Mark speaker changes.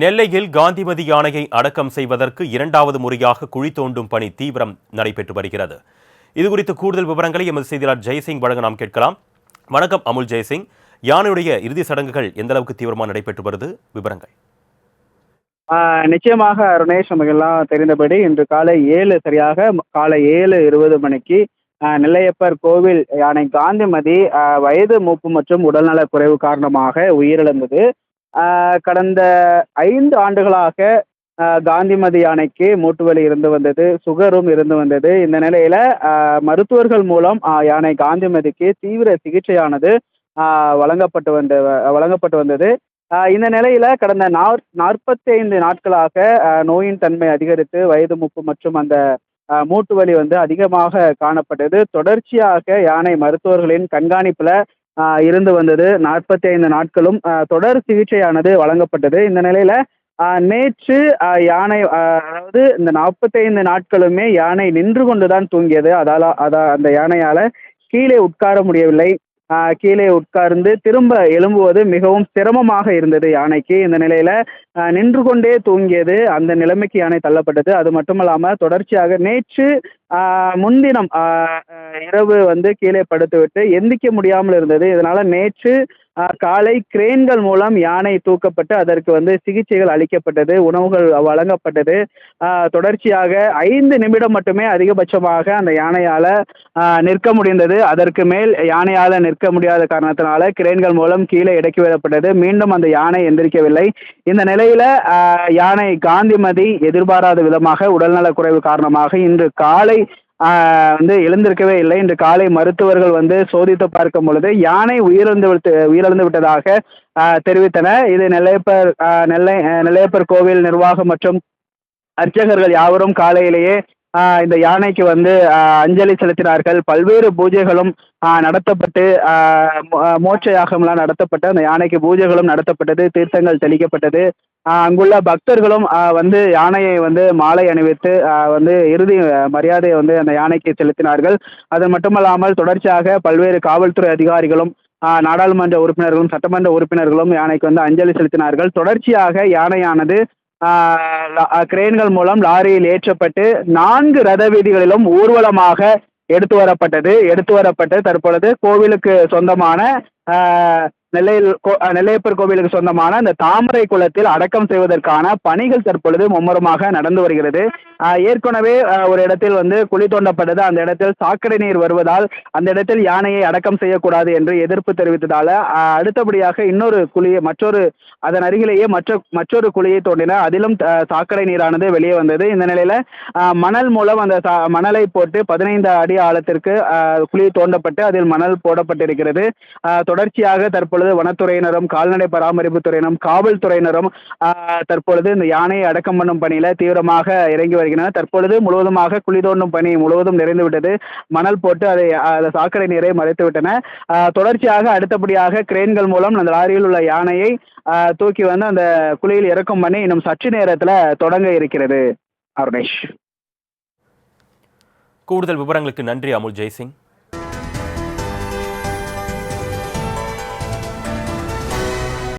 Speaker 1: நெல்லையில் காந்திமதி யானையை அடக்கம் செய்வதற்கு இரண்டாவது முறையாக குழி தோண்டும் பணி தீவிரம் நடைபெற்று வருகிறது. இதுகுறித்து கூடுதல் விவரங்களை எமது செய்தியாளர் ஜெய்சிங் வழங்க நாம் கேட்கலாம். வணக்கம் அமுல் ஜெய்சிங். யானையுடைய இறுதி சடங்குகள் எந்த அளவுக்கு தீவிரமாக நடைபெற்று வருது? விவரங்கள்.
Speaker 2: நிச்சயமாக அருணேஷ் நமக்கெல்லாம் தெரிந்தபடி இன்று காலை ஏழு சரியாக காலை ஏழு இருபது மணிக்கு நெல்லையப்பர் கோவில் யானை காந்திமதி வயது மூப்பு மற்றும் உடல்நலக் குறைவு காரணமாக உயிரிழந்தது. கடந்த ஐந்து ஆண்டுகளாக காந்திமதி யானைக்கு மூட்டு வலி இருந்து வந்தது சுகரும் இருந்து வந்தது. இந்த நிலையில மருத்துவர்கள் மூலம் யானை காந்திமதிக்கு தீவிர சிகிச்சையானது வழங்கப்பட்டு வந்த வழங்கப்பட்டு வந்தது. இந்த நிலையில கடந்த நாற் நாற்பத்தி ஐந்து நாட்களாக நோயின் தன்மை அதிகரித்து வயது முப்பு மற்றும் அந்த மூட்டு வலி வந்து அதிகமாக காணப்பட்டது. தொடர்ச்சியாக யானை மருத்துவர்களின் கண்காணிப்புல இருந்து வந்தது. நாற்பத்தி ஐந்து நாட்களும் தொடர் சிகிச்சையானது வழங்கப்பட்டது. இந்த நிலையில நேற்று யானை அதாவது இந்த நாற்பத்தைந்து நாட்களுமே யானை நின்று கொண்டுதான் தூங்கியது. அதால அதா அந்த யானையால கீழே உட்கார முடியவில்லை. கீழே உட்கார்ந்து திரும்ப எழும்புவது மிகவும் சிரமமாக இருந்தது யானைக்கு. இந்த நிலையில நின்று கொண்டே தூங்கியது அந்த நிலைமைக்கு யானை தள்ளப்பட்டது. அது மட்டுமல்லாம தொடர்ச்சியாக நேற்று முன்தினம் இரவு வந்து கீழே படுத்துவிட்டு எந்திக்க முடியாமல் இருந்தது. இதனால நேற்று காலை கிரேன்கள் மூலம் யானை தூக்கப்பட்டு அதற்கு வந்து சிகிச்சைகள் அளிக்கப்பட்டது உணவுகள் வழங்கப்பட்டது. தொடர்ச்சியாக ஐந்து நிமிடம் மட்டுமே அதிகபட்சமாக அந்த யானையால நிற்க முடிந்தது. அதற்கு மேல் யானையால நிற்க முடியாத காரணத்தினால கிரேன்கள் மூலம் கீழே இறக்கி விடப்பட்டது. மீண்டும் அந்த யானை எந்திரிக்கவில்லை. இந்த நிலையில யானை காந்திமதி எதிர்பாராத விதமாக உடல்நலக் குறைவு காரணமாக இன்று காலை வந்து எழுந்திருக்கவே இல்லை. இன்று காலை மருத்துவர்கள் வந்து சோதித்து பார்க்கும் பொழுது யானை உயிரிழந்து விட்டு உயிரிழந்து விட்டதாக தெரிவித்தனர். இது நெல்லையப்பர் நெல்லை நெல்லையப்பர் கோவில் நிர்வாகம் மற்றும் அர்ச்சகர்கள் யாவரும் காலையிலேயே இந்த யானைக்கு வந்து அஞ்சலி செலுத்தினார்கள். பல்வேறு பூஜைகளும் நடத்தப்பட்டு மோ- மோட்ச யாகம்லாம் நடத்தப்பட்டு அந்த யானைக்கு பூஜைகளும் நடத்தப்பட்டது தீர்த்தங்கள் தெளிக்கப்பட்டது. அங்குள்ள பக்தர்களும் வந்து யானையை வந்து மாலை அணிவித்து வந்து இறுதி மரியாதையை வந்து அந்த யானைக்கு செலுத்தினார்கள். அது மட்டுமல்லாமல் தொடர்ச்சியாக பல்வேறு காவல்துறை அதிகாரிகளும் நாடாளுமன்ற உறுப்பினர்களும் சட்டமன்ற உறுப்பினர்களும் யானைக்கு வந்து அஞ்சலி செலுத்தினார்கள். தொடர்ச்சியாக யானையானது கிரேன்கள் மூலம் லாரியில் ஏற்றப்பட்டு நான்கு ரத வீதிகளிலும் ஊர்வலமாக எடுத்து வரப்பட்டது எடுத்து வரப்பட்டு தற்பொழுது கோவிலுக்கு சொந்தமான நெல்லையில் கோ- நெல்லையப்பர் கோவிலுக்கு சொந்தமான அந்த தாமரை குளத்தில் அடக்கம் செய்வதற்கான பணிகள் தற்பொழுது மும்முரமாக நடந்து வருகிறது. ஏற்கனவே ஒரு இடத்தில் வந்து குழி தோண்டப்பட்டது அந்த இடத்தில் சாக்கடை நீர் வருவதால் அந்த இடத்தில் யானையை அடக்கம் செய்யக்கூடாது என்று எதிர்ப்பு தெரிவித்ததால அடுத்தபடியாக இன்னொரு குழியை மற்றொரு அதன் அருகிலேயே மற்ற மற்றொரு குழியை தோண்டின அதிலும் சாக்கடை நீரானது வெளியே வந்தது. இந்த நிலையில மணல் மூலம் அந்த சா- மணலை போட்டு பதினைந்து அடி ஆழத்திற்கு குழி தோண்டப்பட்டு அதில் மணல் போடப்பட்டிருக்கிறது. தொடர்ச்சியாக தற்பொழுது வனத்துறையினரும் கால்நடை பராமரிப்பு துறையினரும் காவல்துறையினரும் தற்பொழுது இந்த யானையை அடக்கம் பண்ணும் பணியில தீவிரமாக இறங்கி வருகின்றனர். தற்பொழுது முழுவதுமாக குழி தோண்டும் பணி முழுவதும் நிறைந்து விட்டது மணல் போட்டு அதை அந்த சாக்கடை நீரை மறைத்து விட்டன தொடர்ச்சியாக அடுத்தபடியாக கிரேன்கள் மூலம் அந்த லாரியில் உள்ள யானையை தூக்கி வந்து அந்த குழியில் இறக்கும் பணி இன்னும் சற்று நேரத்துல தொடங்க இருக்கிறது. அருணேஷ்.
Speaker 1: கூடுதல் விவரங்களுக்கு நன்றி அமுல் ஜெய்சிங்.